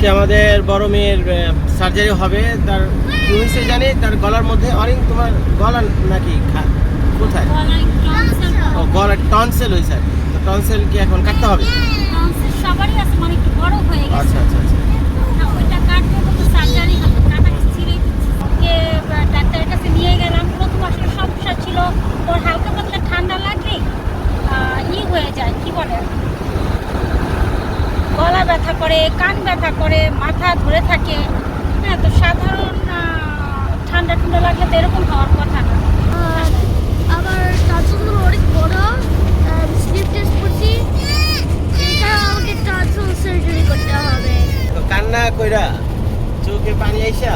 আজকে আমাদের বড় মেয়ের সার্জারি হবে। তার হয়েছে জানি, তার গলার মধ্যে অনেক তোমার গলা নাকি কোথায়? ও গলার টনসেল হয়েছে টনসেল কি এখন কাটতে হবে? সবারই হয়ে গেছে আচ্ছা আচ্ছা। কাছে নিয়ে গেলাম সমস্যা ছিল ওর হালকা পাতলা ঠান্ডা লাগলে ই হয়ে যায় কি বলে গলা ব্যথা করে কান ব্যথা করে মাথা ধরে থাকে। হ্যাঁ তো সাধারণ ঠান্ডা ঠান্ডা লাগলে তো এরকম হওয়ার কথা না। অনেক বড় স্লিপ টেস্ট করছি। আমাকে টনসিল সার্জারি করতে হবে। তো কান্না কইরা চোখে পানি আইসা?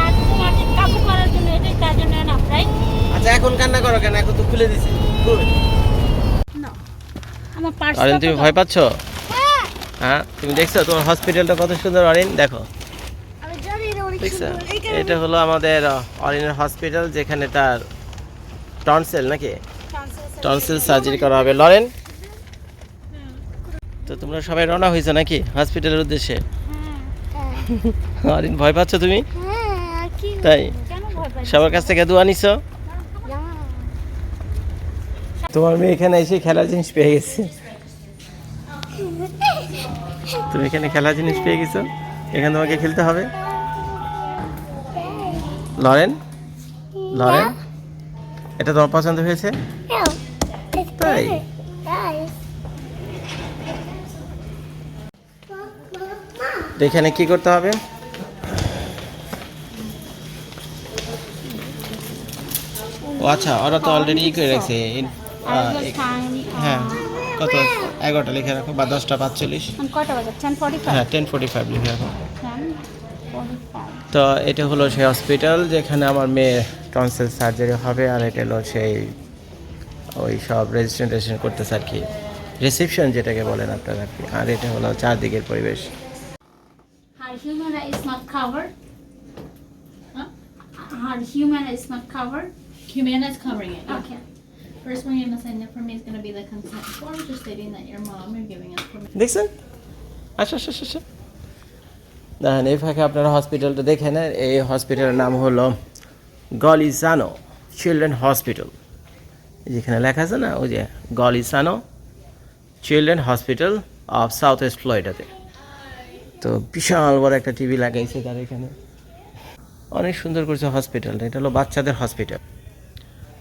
আর তোমাকে কাবু করার জন্য এটাই তার জন্য না রাইট আচ্ছা এখন কান্না করো কেন? এখন তো খুলে দিছি। Good. না। আমার পার্স তুমি ভয় পাচ্ছ? হ্যাঁ তুমি দেখছ? তোমার হসপিটালটা কত সুন্দর অরিন? দেখো। এটা দেখছ? এটা হলো আমাদের অরিনের হসপিটাল যেখানে তার টনসেল নাকি? টনসেল সার্জারি করা হবে। লরেন? তো তোমরা সবাই রওনা হয়েছো নাকি হসপিটালের উদ্দেশ্যে? হ্যাঁ অরিন ভয় পাচ্ছ তুমি? হ্যাঁ তাই? সবার কাছ থেকে দোয়া নিছো? তোমার মেয়ে এখানে এসে খেলার জিনিস পেয়ে গেছে। তুমি এখানে খেলার জিনিস পেয়ে গেছো। এখানে তোমাকে খেলতে হবে। লরেন? লরেন? এটা তোমার পছন্দ হয়েছে? তাই? এখানে কি করতে হবে? ও আচ্ছা ওরা তো অলরেডি করে রাখছে। হ্যাঁ কত এগারোটা লিখে রাখো বা দশটা পাঁচচল্লিশ হ্যাঁ টেন ফোর্টি ফাইভ লিখে রাখো তো এটা হলো সেই হসপিটাল যেখানে আমার মেয়ে টনসেল সার্জারি হবে আর এটা হলো সেই ওই সব রেজিস্ট্রেশন করতেছে আর কি রিসেপশন যেটাকে বলেন আপনারা আর কি আর এটা হলো চারদিকের পরিবেশ Her humana is not covered. Humana is not covered. Humana is covering it. yeah. Okay. First one you're gonna sign up for me is gonna be the consent form, just stating that your mom are giving us permission. দেখছেন? আচ্ছা আচ্ছা আচ্ছা, আচ্ছা। দেখেন এই ফাঁকে আপনারা হসপিটালটা দেখে নেন। এই হসপিটালের নাম হলো গলিসানো চিলড্রেন হসপিটাল। যেখানে লেখা আছে না ওই যে Golisano children hospital of south west ফ্লোরিডাতে। তো বিশাল বড় একটা টিভি লাগাইছে তার এখানে। অনেক সুন্দর করছে হসপিটালটা এটা হলো বাচ্চাদের হসপিটাল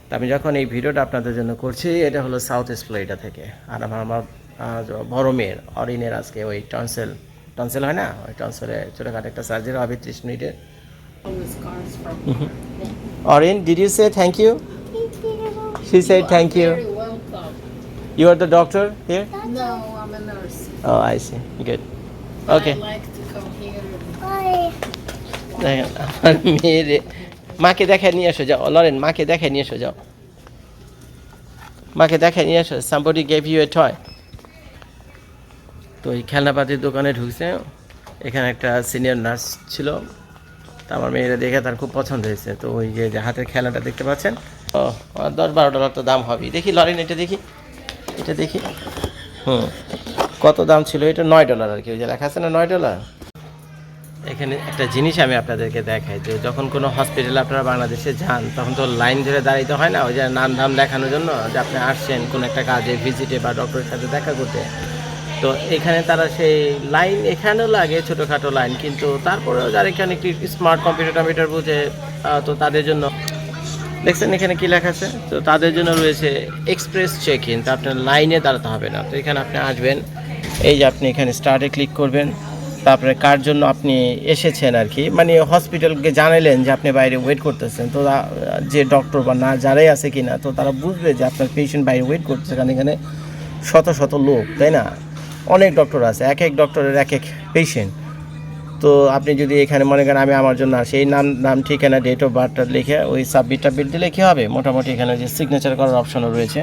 তা আমি যখন এই ভিডিওটা আপনাদের জন্য করছি এটা হলো সাউথ ওয়েস্ট ফ্লোরিডা থেকে আর আমার আমার বড় মেয়ের অরিনের আজকে ওই টনসেল টনসেল হয় না ওই টনসেলে ছোটোখাটো একটা সার্জারি হবে ত্রিশ মিনিটে Orin did you say thank you She said thank you. Very welcome. You are the doctor here? No, I'm a nurse. Oh, I see. Good. Okay. I like to come here. দেখেন আমার মেয়ের মাকে দেখে নিয়ে এসো, যাও। Lauren মাকে দেখে নিয়ে এসো, যাও। মাকে দেখে নিয়ে এসো। Somebody gave you a toy তো এই খেলনাপাতির দোকানে ঢুকছে। এখানে একটা সিনিয়র নার্স ছিল। তা আমার মেয়েরা দেখে তার খুব পছন্দ হয়েছে। তো ওই যে হাতের খেলনাটা দেখতে পাচ্ছেন? ও দশ বারো ডলার তো দাম হবেই দেখি, লরেন, এটা দেখি। এটা দেখি। হুম। কত দাম ছিল? এটা নয় ডলার আর কি। ওই যে লেখা আছে না, নয় ডলার? এখানে একটা জিনিস আমি আপনাদেরকে দেখাই যে যখন কোনো হসপিটালে আপনারা বাংলাদেশে যান, তখন তো লাইন ধরে দাঁড়াইতে হয় না, ওই যে নাম ধাম দেখানোর জন্য যে আপনি আসছেন কোনো একটা কাজে ভিজিটে বা ডক্টরের সাথে দেখা করতে। তো এখানে তারা সেই লাইন এখানেও লাগে, ছোটোখাটো লাইন কিন্তু তারপরেও যারা এখানে একটি স্মার্ট কম্পিউটার টম্পিউটার বুঝে তো তাদের জন্য দেখছেন এখানে কি লেখা আছে? তো তাদের জন্য রয়েছে এক্সপ্রেস চেক ইন তো আপনার লাইনে দাঁড়াতে হবে না। তো এখানে আপনি আসবেন, এই যে আপনি এখানে স্টার্টে ক্লিক করবেন। তারপরে কার জন্য আপনি এসেছেন আর কি? মানে হসপিটালকে জানালেন যে আপনি বাইরে ওয়েট করতেছেন। তো যে ডক্টর বা না যারাই আছে কি না তো তারা বুঝবে যে আপনার পেশেন্ট বাইরে ওয়েট করতেছে কারণ এখানে শত শত লোক, তাই না? অনেক ডক্টর আছে, এক এক ডক্টরের এক এক পেশেন্ট তো আপনি যদি এখানে মনে করেন আমি আমার জন্য আসি এই নাম নাম, ঠিকানা ডেট অফ বার্থটা লিখে ওই সাবমিট টাবমিট দিলে কী হবে। মোটামুটি এখানে যে সিগনেচার করার অপশনও রয়েছে।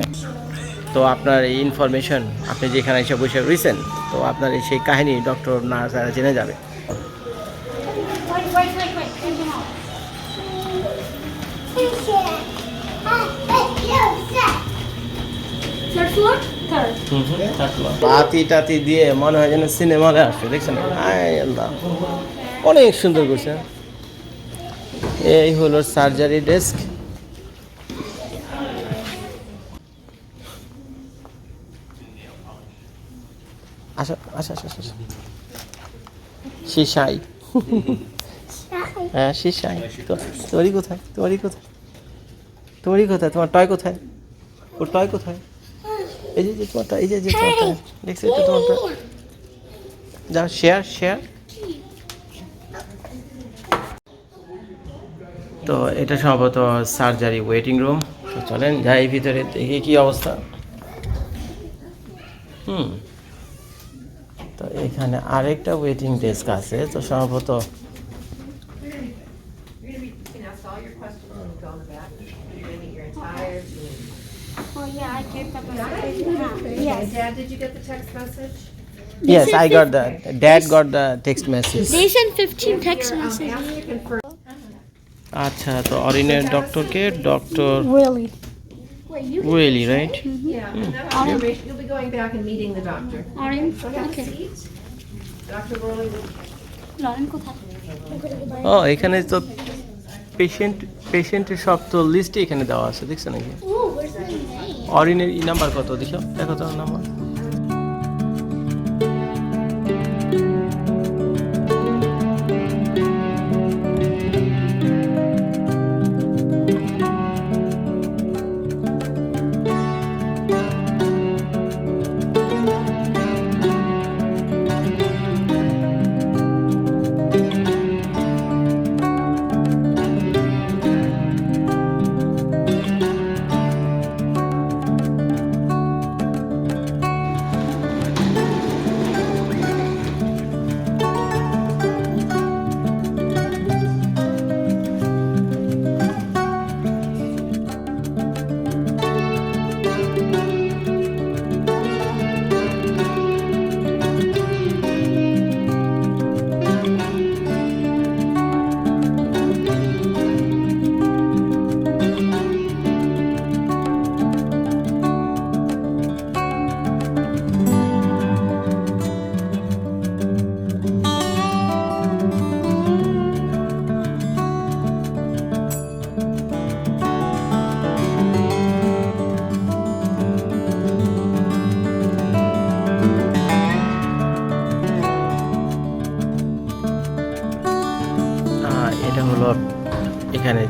তো আপনার এই ইনফরমেশন আপনি যেখানে এসে বসে রয়েছেন, তো আপনার এই সেই কাহিনী ডক্টর নার্সারা জেনে যাবে. বাতি টাতি দিয়ে মনে হয় যেন সিনেমা আসছে, দেখছেন? অনেক সুন্দর করছে। এই হলো সার্জারি ডেস্ক আসা আসা আসা আসা। শিশাই। হ্যাঁ তো- তোরই কোথায়? তোরই কোথায়? তোরই কোথায়? তোমার টয় কোথায়? ওর টয় কোথায়? এই যে যে তোমারটা এই যে যে তোমারটা দেখছ এটা তোমারটা যাও শেয়ার শেয়ার তো এটা সম্ভবত সার্জারি ওয়েটিং রুম তো চলেন যাই ভিতরে দেখি কি অবস্থা। হুম। তো এখানে আরেকটা ওয়েটিং ডেস্ক আছে তো সম্ভবত You can ask all your questions when you go in the back. You're gonna meet your entire team. Oh yeah, I get the Okay, Yes. Dad, did you get the text message? yes I got the dad got the text message They sent 15 text Here, um, messages. After you confirm. আচ্ছা তো অরিনের ডক্টরকে doctor Really? Wait, you oily right Yeah, and that information, you'll be going back and meeting the doctor. ও এখানে তো patient পেশেন্টের সব তো লিস্টই এখানে দেওয়া আছে দেখছ নাকি? অরিনের ই নাম্বার কত দেখো দেখো তো নাম্বার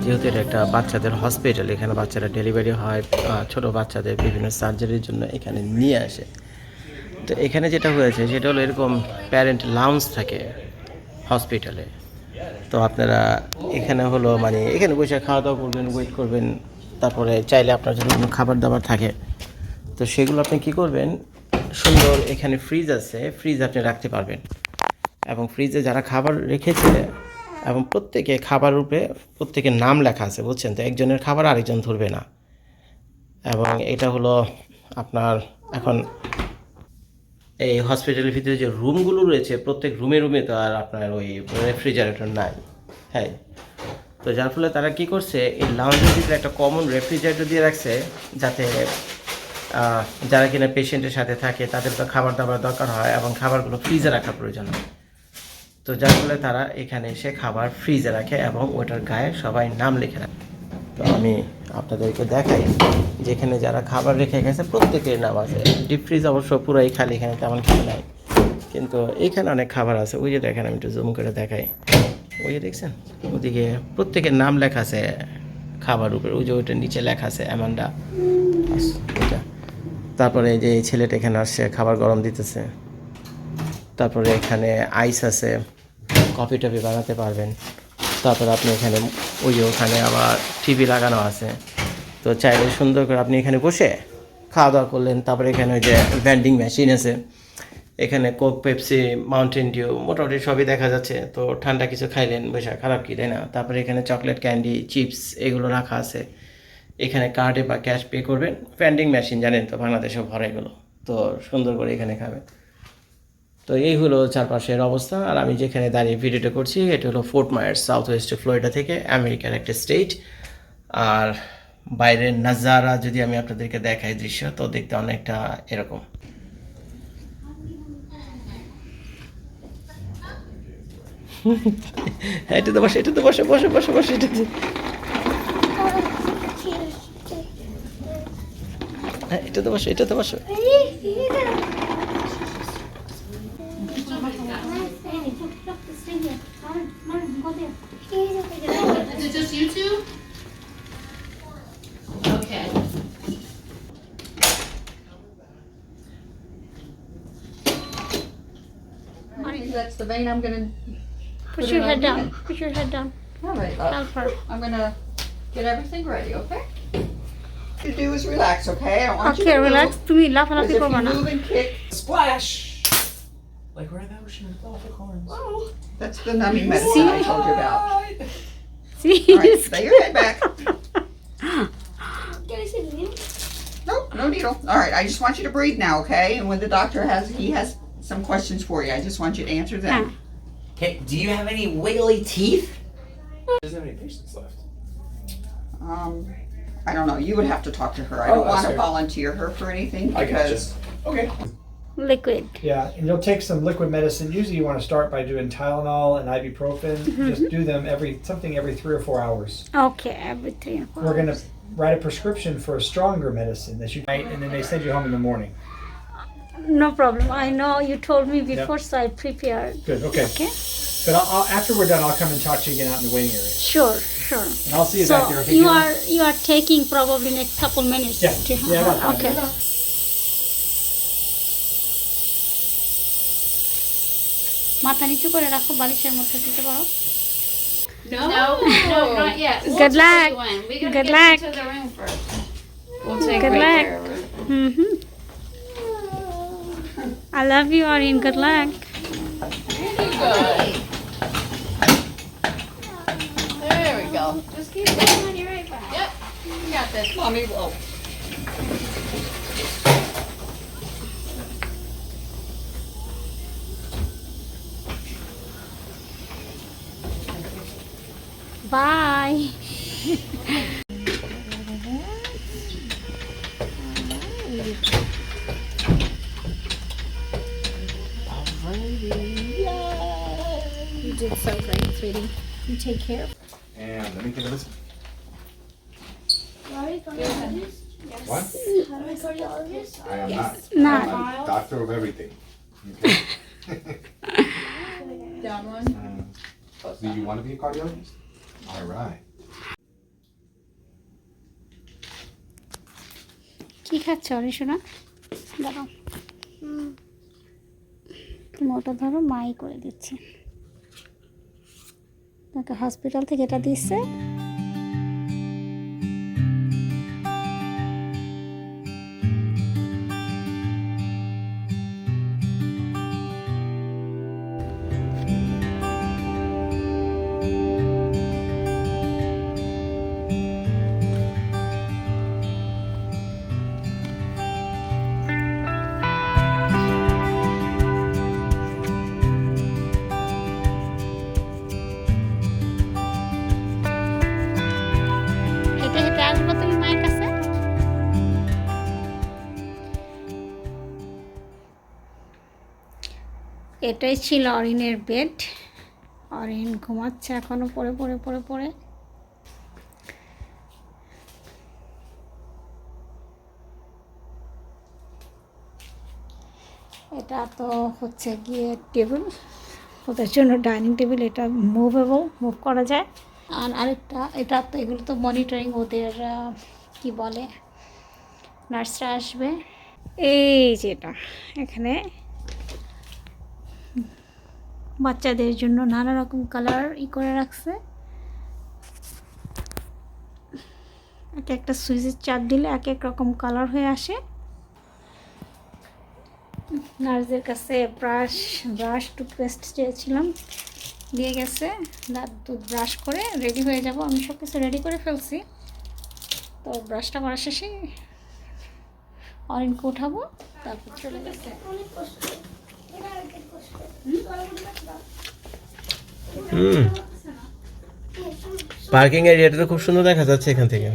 যেহেতু এটা একটা বাচ্চাদের হসপিটাল এখানে বাচ্চারা ডেলিভারি হয় ছোট বাচ্চাদের বিভিন্ন সার্জারির জন্য এখানে নিয়ে আসে। তো এখানে যেটা হয়েছে, সেটা হলো এরকম প্যারেন্ট লাউঞ্জ থাকে হসপিটালে তো আপনারা এখানে হলো মানে এখানে বসে খাওয়া দাওয়া করবেন ওয়েট করবেন, তারপরে চাইলে আপনার যদি কোনো খাবার দাবার থাকে। তো সেগুলো আপনি কি করবেন, সুন্দর এখানে ফ্রিজ আছে ফ্রিজ আপনি রাখতে পারবেন। এবং ফ্রিজে যারা খাবার রেখেছে এবং প্রত্যেকে খাবার রূপে প্রত্যেকের নাম লেখা আছে, বুঝছেন? তো একজনের খাবার আরেকজন ধরবে না। এবং এটা হলো আপনার এখন এই হসপিটালের ভিতরে যে রুমগুলো রয়েছে, প্রত্যেক রুমে রুমে তো আর আপনার ওই রেফ্রিজারেটর নাই। হ্যাঁ। তো যার ফলে তারা কি করছে, এই লাউঞ্জের ভিতরে একটা কমন রেফ্রিজারেটর দিয়ে রাখছে, যাতে যারা কিনা পেশেন্টের সাথে থাকে, তাদের তো খাবার দাবার দরকার হয় এবং খাবারগুলো ফ্রিজে রাখার প্রয়োজন হয়। তো যার ফলে তারা এখানে এসে খাবার ফ্রিজে রাখে এবং ওটার গায়ে সবাই নাম লিখে রাখে। তো আমি আপনাদেরকে দেখাই, যেখানে যারা খাবার রেখে গেছে, প্রত্যেকের নাম আছে। ডিপ ফ্রিজ অবশ্য পুরাই খালি, এখানে তেমন কিছু নাই। কিন্তু এখানে অনেক খাবার আছে। ওই যে দেখেন, আমি একটু জুম করে দেখাই। ওই যে দেখছেন? ওদিকে প্রত্যেকের নাম লেখা আছে খাবার উপরে। ওই যে ওইটার নিচে লেখা আছে অ্যামান্ডা এটা তারপরে যে ছেলেটা এখানে আসছে, খাবার গরম দিতেছে। তারপরে এখানে আইস আছে। কফি টফি বানাতে পারবেন। তারপরে আপনি এখানে ওই ওখানে আবার টিভি লাগানো আছে। তো চাইলে সুন্দর করে আপনি এখানে বসে খাওয়া দাওয়া করলেন। তারপরে এখানে ওই যে ভ্যান্ডিং মেশিন আছে। এখানে কোক পেপসি মাউন্টেন ডিউ মোটামুটি সবই দেখা যাচ্ছে। তো ঠান্ডা কিছু খাইলেন, বসে খারাপ কি, তাই না? তারপরে এখানে চকলেট ক্যান্ডি চিপস এগুলো রাখা আছে। এখানে কার্ডে বা ক্যাশ পে করবেন। ভ্যান্ডিং মেশিন জানেন তো বাংলাদেশে ভরে গেলো তো সুন্দর করে এখানে খাবেন। তো এই হলো চারপাশের অবস্থা। আর আমি যেখানে দাঁড়িয়ে ভিডিওটা করছি, এটা হলো ফোর্ট মায়ার সাউথ ওয়েস্ট ফ্লোরিডা থেকে আমেরিকার একটা স্টেট আর বাইরের নাজারা যদি আমি আপনাদেরকে দেখাই দৃশ্য, তো দেখতে অনেকটা এরকম। হ্যাঁ এটাতে বসে এটাতে বসে বসে বসে বসে এটাতে হ্যাঁ এটাতে বসো এটাতে বসো। Is it just you two? Okay. That's the vein I'm gonna, Put your head down. Put your head down. all right, uh, Help her. I'm gonna get everything ready, okay? You do is relax, okay? I don't want you Okay, to move. relax. তুমি Because লাফালাফি if করবে you না move and kick, Splash! Like we're the ocean with all the corns. oh, that's the numbing medicine I told you about. All See? right, lay your head back. Can I see the needle? Nope, no needle. All right, I just want you to breathe now, okay? And when the doctor has, he has some questions for you. I just want you to answer them. Okay, do you have any wiggly teeth? Doesn't have any patients left. Um, I don't know. You would have to talk to her. I Oh, don't want to fair. volunteer her for anything I gotcha. because Okay. Liquid. Yeah, and you'll take some liquid medicine. Usually, you want to start by doing Tylenol and ibuprofen. Mm-hmm. Just do them every something every three or four hours. Okay, every three or four We're gonna write a prescription for a stronger medicine that you night, and then they send you home in the morning. No problem. I know you told me before, so I prepared. Good. Okay. Okay? But I'll, I'll, after we're done, I'll come and talk to you again out in the waiting area, Sure, sure. and I'll see you So back there. Okay. you are you are taking probably next couple minutes. Yeah, to- yeah, five Okay. মাথা নিচু করে রাখো বালিশের মধ্যে দিতে পারো No, no, not yet. We'll Good tell luck. you when. We gotta Good get luck. into the room first. We'll take Good great luck. care of her. Mm-hmm. I love you, Arin. Good luck. Good. There we go. Just keep going on your right back. Yep. You got this. mommy will. Bye. You did so great, sweetie. You take care. And let me think of this. Are you cardiologist? What? Are you cardiologist? I am not. No. I'm a doctor of everything. Okay. Down one. Uh, Do you want to be a cardiologist? All right. কি খাচ্ছ অরিশোনা দাঁড়াও। তুমি ওটা ধরো মাই করে দিচ্ছি। তাকে hospital থেকে এটা দিচ্ছে। এটাই ছিল অরিনের বেড অরিন ঘুমাচ্ছে এখনও পরে পড়ে পড়ে পড়ে। এটা তো হচ্ছে গিয়ে টেবিল ওদের জন্য ডাইনিং টেবিল এটা মুভেবল মুভ করা যায়। আর আরেকটা, এটা তো এগুলো তো মনিটরিং ওদের কি বলে নার্সরা আসবে। এই যেটা এখানে বাচ্চাদের জন্য নানা রকম কালার ই করে রাখছে। এক একটা সুইচের চাপ দিলে এক এক রকম কালার হয়ে আসে। নার্সদের কাছে ব্রাশ ব্রাশ টুথপেস্ট চেয়েছিলাম। দিয়ে গেছে। দাঁত দুধ ব্রাশ করে রেডি হয়ে যাব। আমি সব কিছু রেডি করে ফেলছি। তো ব্রাশটা করা শেষে অরেঞ্জকে উঠাবো। তারপর চলে গেছে হুম। পার্কিং এরিয়াটা তো খুব সুন্দর দেখা যাচ্ছে এখান থেকে।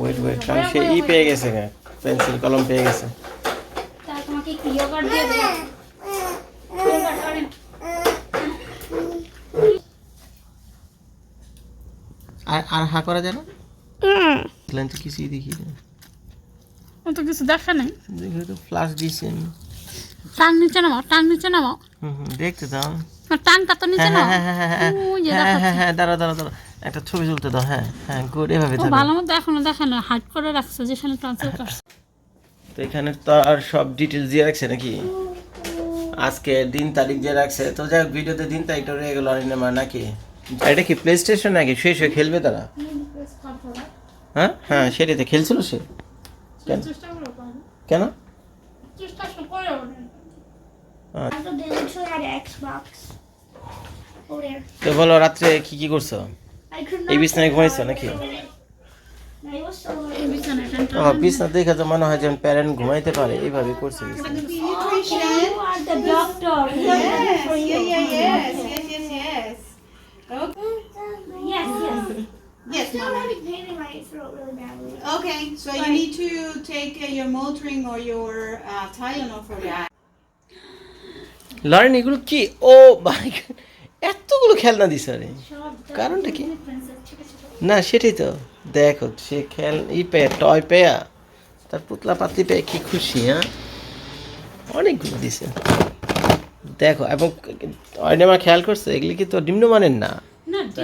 ওয়েট ওয়েট কারণ সে ই পেয়ে গেছে পেন্সিল কলম পেয়ে গেছে। আর আর হা করা যায় না? তো কিছুই দেখি। না অত কিছু দেখা নেই। তো ফ্লাশ দিয়েছেন টাং নিচে নামাও টাং নিচে নামাও। হুম দেখতে দাও। টাংটা তো নিচে হ্যাঁ নাও। হ্যাঁ হ্যাঁ হ্যাঁ হ্যাঁ যে হ্যাঁ হ্যাঁ। হ্যাঁ দাঁড়া দাঁড়া দাঁড়া একটা ছবি তুলতে দাও হ্যাঁ হ্যাঁ গুড এভাবে ভালো মতো এখনও দেখে না হাইড করে রাখছে যেখানে ট্রান্সফার করছে। তো এখানে তো আর সব ডিটেলস দিয়ে রাখছে নাকি? আজকে দিন তারিখ দিয়ে রাখছে। তো যাই হোক ভিডিওতে দিন তারিখটা রয়ে গেল আর নাকি? এটা কি প্লে স্টেশন নাকি? শুয়ে শুয়ে খেলবে তারা? হ্যাঁ হ্যাঁ সেটাতে খেলছিল সে। কেন কেন. তো বলো রাত্রে কি কি করছ এই. বিছনায় ঘুমাইছো নাকি বিছনা দেখে তো মনে হয় যেন প্যারেন্ট ঘুমাইতে পারে এইভাবে করছে yes, yes, yes, still mama. having pain in my throat really badly. Okay, so you need to take uh, your Motrin or your uh, Tylenol for eye. Lauren এগুলো কি ও মাই এতগুলো খেলনা দিছে রে কারণটা কি না সেটাই তো দেখো সে খেল ই পেয়ে টয় পেয়া তার পুতলা পাতি পেয়ে কি খুশি হ্যাঁ অনেকগুলো দিছে দেখো এবং অয়নেমা খেয়াল করছে এগুলি কি তো নিম্নমানের না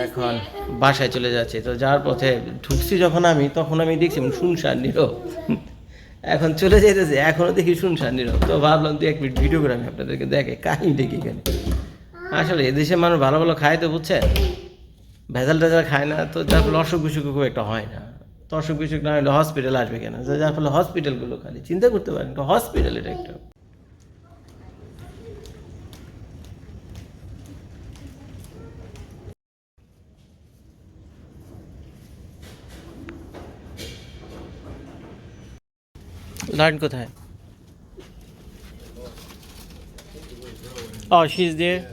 এখন বাসায় চলে যাচ্ছে। তো যাওয়ার পথে ঢুকছি যখন আমি তখন আমি দেখছি শুনশান নীরব। এখন চলে যেতেছে এখনও দেখি শুনশান নীরব। তো ভাবলাম তুই এক মিনিট ভিডিও করে আমি আপনাদেরকে দেখে কাহিনী দেখি এখানে। আসলে এদেশে মানুষ ভালো ভালো খায় তো বুঝছে ভেজাল টেজাল খায় না তো যার ফলে অসুখ বিসুখ খুব একটা হয় না। তো অসুখ বিসুখ না হলে হসপিটাল আসবে কেন? যার ফলে হসপিটালগুলো খালি। চিন্তা করতে পারেন হসপিটাল এটা একটা লার্ন কোথায় Oh, she's there.